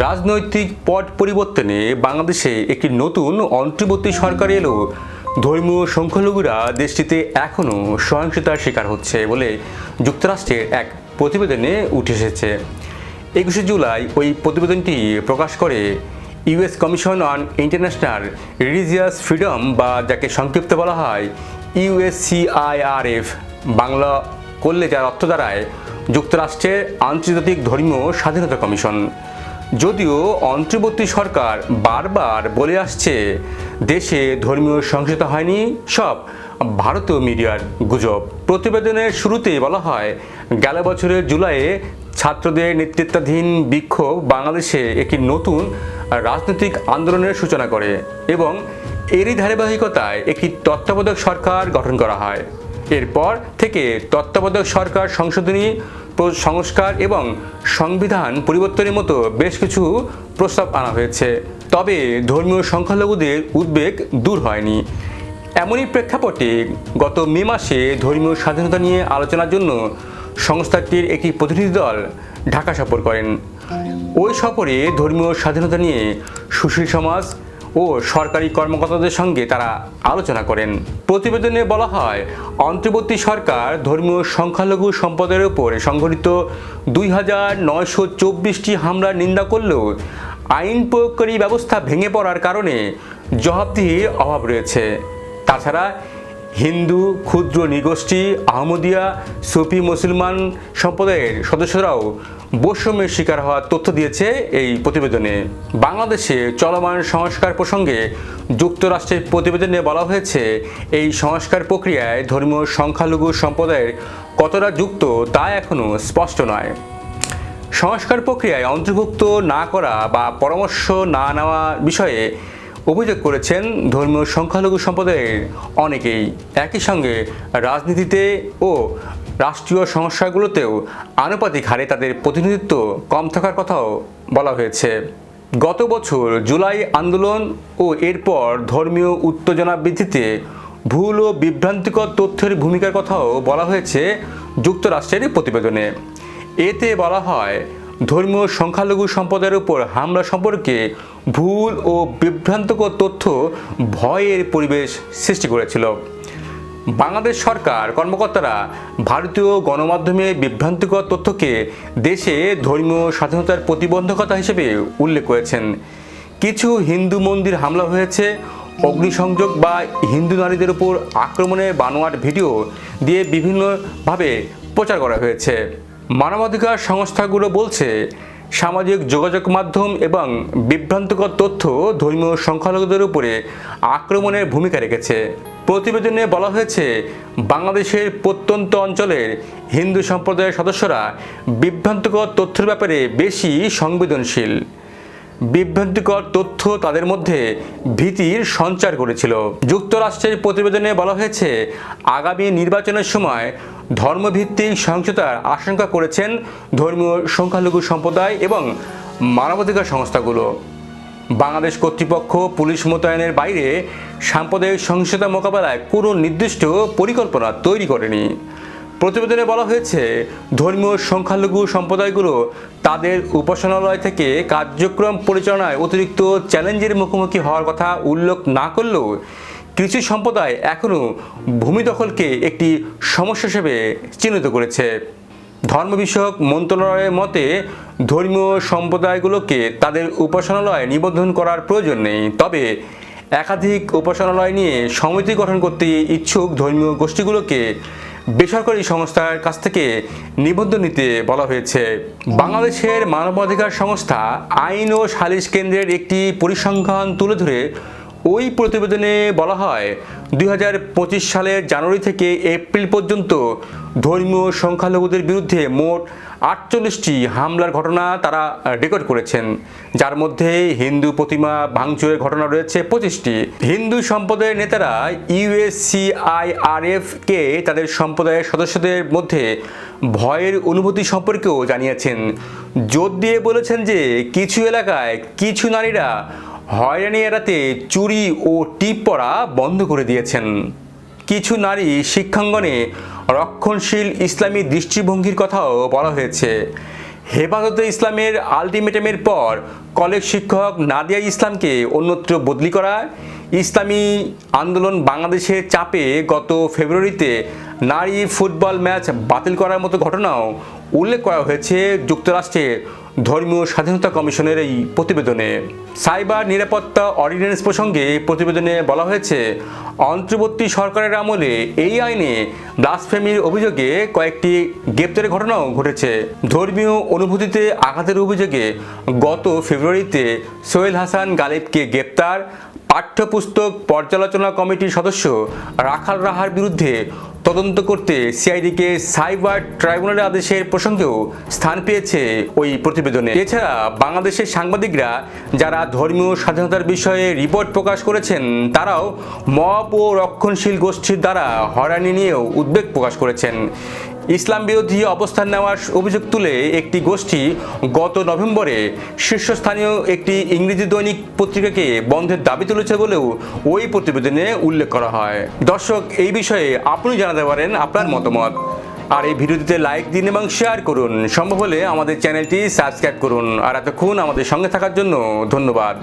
রাজনৈতিক পট পরিবর্তনে বাংলাদেশে একটি নতুন অন্তর্বর্তী সরকার এলো। ধর্মীয় সংখ্যালঘুরা দেশটিতে এখনও সহিংসতার শিকার হচ্ছে বলে যুক্তরাষ্ট্রের এক প্রতিবেদনে উঠে এসেছে। একুশে জুলাই ওই প্রতিবেদনটি প্রকাশ করে US commission on international religious freedom বা যাকে সংক্ষিপ্ত বলা হয় ইউএসসিআইআরএফ বাংলা করলে যার অর্থ দাঁড়ায় যুক্তরাষ্ট্রের আন্তর্জাতিক ধর্মীয় স্বাধীনতা কমিশন। যদিও অন্তর্বর্তী সরকার বারবার বলে আসছে, দেশে ধর্মীয় সহিংসতা হয়নি, সব ভারতীয় মিডিয়ার গুজব। প্রতিবেদনের শুরুতেই বলা হয়, গেল বছরের জুলাইয়ে ছাত্রদের নেতৃত্বাধীন বিক্ষোভ বাংলাদেশে একটি নতুন রাজনৈতিক আন্দোলনের সূচনা করে এবং এরই ধারাবাহিকতায় একটি তত্ত্বাবধায়ক সরকার গঠন করা হয়। এরপর থেকে তত্ত্বাবধায়ক সরকার, সংশোধনী সংস্কার এবং সংবিধান পরিবর্তনের মতো বেশ কিছু প্রস্তাব আনা হয়েছে। তবে ধর্মীয় সংখ্যালঘুদের উদ্বেগ দূর হয়নি। এমনই প্রেক্ষাপটে গত মে মাসে ধর্মীয় স্বাধীনতা নিয়ে আলোচনার জন্য সংস্থাটির একটি প্রতিনিধি দল ঢাকা সফর করেন। ওই সফরে ধর্মীয় স্বাধীনতা নিয়ে সুশীল সমাজ ও সরকারি কর্মকর্তাদের সঙ্গে তারা আলোচনা করেন। প্রতিবেদনে বলা হয়, অন্তর্বর্তী সরকার ধর্মীয় সংখ্যালঘু সম্পদের উপর সংঘটিত দুই হাজার নয়শো চব্বিশটি হামলার নিন্দা করলেও আইন প্রয়োগকারী ব্যবস্থা ভেঙে পড়ার কারণে জবাবদিহির অভাব রয়েছে। তাছাড়া হিন্দু, ক্ষুদ্র নিগোষ্ঠী, আহমদিয়া, সুফি, মুসলমান সম্প্রদায়ের সদস্যরাও বৈষম্যের শিকার হওয়ার তথ্য দিয়েছে এই প্রতিবেদনে। বাংলাদেশে চলমান সংস্কার প্রসঙ্গে যুক্তরাষ্ট্রের প্রতিবেদনে বলা হয়েছে, এই সংস্কার প্রক্রিয়ায় ধর্মীয় সংখ্যালঘু সম্প্রদায়ের কতটা যুক্ত তা এখনও স্পষ্ট নয়। সংস্কার প্রক্রিয়ায় অন্তর্ভুক্ত না করা বা পরামর্শ না নেওয়া বিষয়ে অভিযোগ করেছেন ধর্মীয় সংখ্যালঘু সম্প্রদায়ের অনেকেই। একই সঙ্গে রাজনীতিতে ও রাষ্ট্রীয় সমস্যাগুলোতেও আনুপাতিক হারে তাদের প্রতিনিধিত্ব কম থাকার কথাও বলা হয়েছে। গত বছর জুলাই আন্দোলন ও এরপর ধর্মীয় উত্তেজনা বৃদ্ধিতে ভুল ও বিভ্রান্তিকর তথ্যের ভূমিকার কথাও বলা হয়েছে যুক্তরাষ্ট্রের প্রতিবেদনে। এতে বলা হয়, ধর্মীয় সংখ্যালঘু সম্প্রদায়ের উপর হামলা সম্পর্কে ভুল ও বিভ্রান্তকর তথ্য ভয়ের পরিবেশ সৃষ্টি করেছিল। বাংলাদেশ সরকার, কর্মকর্তারা ভারতীয় গণমাধ্যমে বিভ্রান্তিকর তথ্যকে দেশে ধর্মীয় স্বাধীনতার প্রতিবন্ধকতা হিসেবে উল্লেখ করেছেন। কিছু হিন্দু মন্দির হামলা হয়েছে, অগ্নিসংযোগ বা হিন্দু নারীদের উপর আক্রমণের বানোয়াট ভিডিও দিয়ে বিভিন্নভাবে প্রচার করা হয়েছে। মানবাধিকার সংস্থাগুলো বলছে সামাজিক যোগাযোগ মাধ্যম এবং বিভ্রান্তকর তথ্য ধর্মীয় সংখ্যালঘুদের উপরে আক্রমণের ভূমিকা রেখেছে। প্রতিবেদনে বলা হয়েছে, বাংলাদেশের প্রত্যন্ত অঞ্চলের হিন্দু সম্প্রদায়ের সদস্যরা বিভ্রান্তকর তথ্যের ব্যাপারে বেশি সংবেদনশীল। বিভ্রান্তিকর তথ্য তাদের মধ্যে ভীতির সঞ্চার করেছিল। যুক্তরাষ্ট্রের প্রতিবেদনে বলা হয়েছে, আগামী নির্বাচনের সময় ধর্মভিত্তিক সহিংসতার আশঙ্কা করেছেন ধর্মীয় সংখ্যালঘু সম্প্রদায় এবং মানবাধিকার সংস্থাগুলো। বাংলাদেশ কর্তৃপক্ষ পুলিশ মোতায়েনের বাইরে সাম্প্রদায়িক সহিংসতা মোকাবেলায় কোনো নির্দিষ্ট পরিকল্পনা তৈরি করেনি। প্রতিবেদনে বলা হয়েছে, ধর্মীয় সংখ্যালঘু সম্প্রদায়গুলো তাদের উপাসনালয় থেকে কার্যক্রম পরিচালনায় অতিরিক্ত চ্যালেঞ্জের মুখোমুখি হওয়ার কথা উল্লেখ না করলেও কিছু সম্প্রদায় এখনও ভূমি দখলকে একটি সমস্যা হিসেবে চিহ্নিত করেছে। ধর্ম বিষয়ক মন্ত্রণালয়ের মতে, ধর্মীয় সম্প্রদায়গুলোকে তাদের উপাসনালয়ে নিবন্ধন করার প্রয়োজন নেই। তবে একাধিক উপাসনালয় নিয়ে সমিতি গঠন করতে ইচ্ছুক ধর্মীয় গোষ্ঠীগুলোকে বেসরকারি সংস্থার কাছ থেকে নিবন্ধন নিতে বলা হয়েছে। বাংলাদেশের মানবাধিকার সংস্থা আইন ও সালিশ কেন্দ্রের একটি পরিসংখ্যান তুলে ধরে ওই প্রতিবেদনে বলা হয়, দুই হাজার পঁচিশ সালের জানুয়ারি থেকে এপ্রিল পর্যন্ত ধর্মীয় সংখ্যালঘুদের বিরুদ্ধে মোট আটচল্লিশটি হামলার ঘটনা তারা রেকর্ড করেছেন। যার মধ্যে হিন্দু প্রতিমা ভাঙচুরের ঘটনা রয়েছে পঁচিশটি। হিন্দু সম্প্রদায়ের নেতারা ইউএসসিআইআরএফকে তাদের সম্প্রদায়ের সদস্যদের মধ্যে ভয়ের অনুভূতি সম্পর্কেও জানিয়েছেন। জোর দিয়ে বলেছেন যে, কিছু এলাকায় কিছু নারীরা হয়রানি এড়াতে চুরি ও টিপ পরা বন্ধ করে দিয়েছেন। কিছু নারী শিক্ষাঙ্গনে রক্ষণশীল ইসলামী দৃষ্টিভঙ্গির কথাও বলা হয়েছে। হেফাজতে ইসলামের আলটিমেটামের পর কলেজ শিক্ষক নাদিয়া ইসলামকে অন্যত্র বদলি করা, ইসলামী আন্দোলন বাংলাদেশের চাপে গত ফেব্রুয়ারিতে নারী ফুটবল ম্যাচ বাতিল করার মতো ঘটনাও উল্লেখ করা হয়েছে যুক্তরাষ্ট্রের ধর্মীয় স্বাধীনতা কমিশনের এই প্রতিবেদনে সাইবার নিরাপত্তা অর্ডিন্যান্স প্রসঙ্গে প্রতিবেদনে বলা হয়েছে, অন্তর্বর্তী সরকারের আমলে এই আইনে ব্লাসফেমির অভিযোগে কয়েকটি গ্রেপ্তারের ঘটনাও ঘটেছে। ধর্মীয় অনুভূতিতে আঘাতের অভিযোগে গত ফেব্রুয়ারিতে সোহেল হাসান গালিবকে গ্রেপ্তার, পাঠ্যপুস্তক পর্যালোচনা কমিটির সদস্য রাখাল রাহার বিরুদ্ধে তদন্ত করতে সিআইডিকে সাইবার ট্রাইব্যুনালের আদেশের প্রসঙ্গেও স্থান পেয়েছে ওই প্রতিবেদনে। এছাড়া বাংলাদেশের সাংবাদিকরা যারা ধর্মীয় স্বাধীনতার বিষয়ে রিপোর্ট প্রকাশ করেছেন, তারাও মপ ও রক্ষণশীল গোষ্ঠীর দ্বারা হয়রানি নিয়েও উদ্বেগ প্রকাশ করেছেন। ইসলাম বিরোধী অবস্থান নেওয়ার অভিযোগ তুলে একটি গোষ্ঠী গত নভেম্বরে শীর্ষস্থানীয় একটি ইংরেজি দৈনিক পত্রিকাকে বন্ধের দাবি তুলেছে বলেও ওই প্রতিবেদনে উল্লেখ করা হয়। দর্শক, এই বিষয়ে আপনি জানাতে পারেন আপনার মতামত। আর এই ভিডিওটিতে লাইক দিন এবং শেয়ার করুন। সম্ভব হলে আমাদের চ্যানেলটি সাবস্ক্রাইব করুন। আর এতক্ষণ আমাদের সঙ্গে থাকার জন্য ধন্যবাদ।